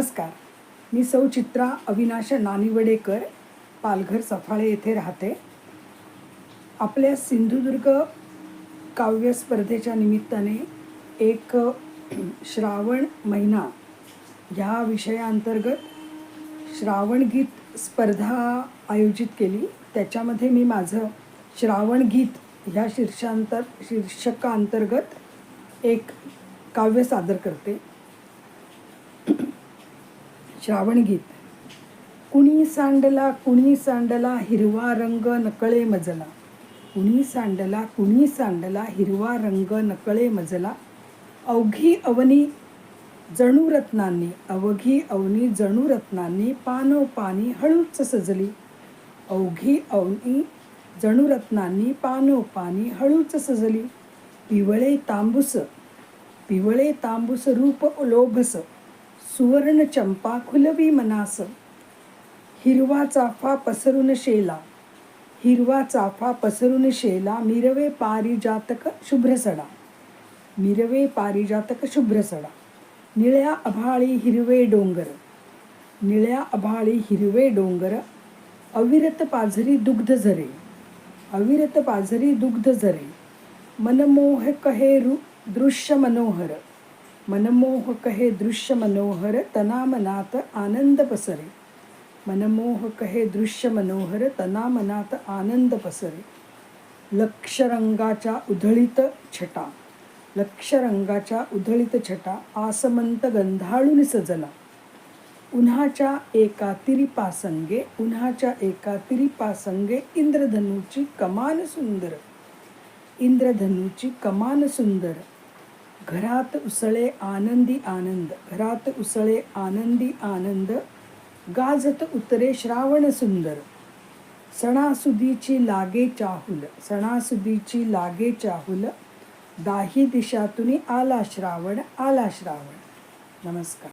नमस्कार. मी सौ चित्रा अविनाश नानिवडेकर पालघर सफाळे येथे राहते. आपल्या सिंधुदुर्ग काव्य स्पर्धेच्या निमित्ताने एक श्रावण महिना ह्या विषयाअंतर्गत श्रावण गीत स्पर्धा आयोजित केली. त्याच्यामध्ये मी माझं श्रावण गीत ह्या शीर्षांतर शीर्षकाअंतर्गत एक काव्य सादर करते. श्रावण गीत कुणी सांडला कुणी सांडला हिरवा रंग नकळे मजला. कुणी सांडला कुणी सांडला हिरवा रंग नकळे मजला. अवघी अवनी जणूरत्नांनी अवघी अवनी जणूरत्नांनी पानोपानी हळूच सजली. अवघी अवनी जणूरत्नांनी पानोपानी हळूच सजली. पिवळे तांबूस पिवळे तांबूस रूप लोभस. सुवर्ण चंपा खुलवी मनास. हिरवा चाफा पसरून शेला. हिरवा चाफा पसरून शेला मिरवे पारिजातक शुभ्रसडा. मिरवे पारिजातक शुभ्रसडा. निळ्या अभाळी हिरवे डोंगर. निळ्या अभाळी हिरवे डोंगर. अविरत पाझरी दुग्ध झरे. अविरत पाझरी दुग्ध झरे. मनमोहक हे रु दृश्य मनोहर. मनमोहक हे दृश्य मनोहर तनामनात आनंद पसरे मनमोहक हे दृश्य मनोहर तनामनात आनंद पसरे लक्षरंगाच्या उधळीत छटा लक्षरंगाच्या उधळीत छटा आसमंत गंधाळून सजला उन्हाच्या एका तिरिपासंगे उन्हाच्या एका तिरिपासंगे इंद्रधनूची कमान सुंदर इंद्रधनूची कमान सुंदर घरात उसळे आनंदी आनंद घरात उसळे आनंदी आनंद गाजत उतरे श्रावण सुंदर. सणासुदीची लागे चाहुल सणासुदीची लागे चाहुल दाही दिशातून आला श्रावण आला श्रावण. नमस्कार.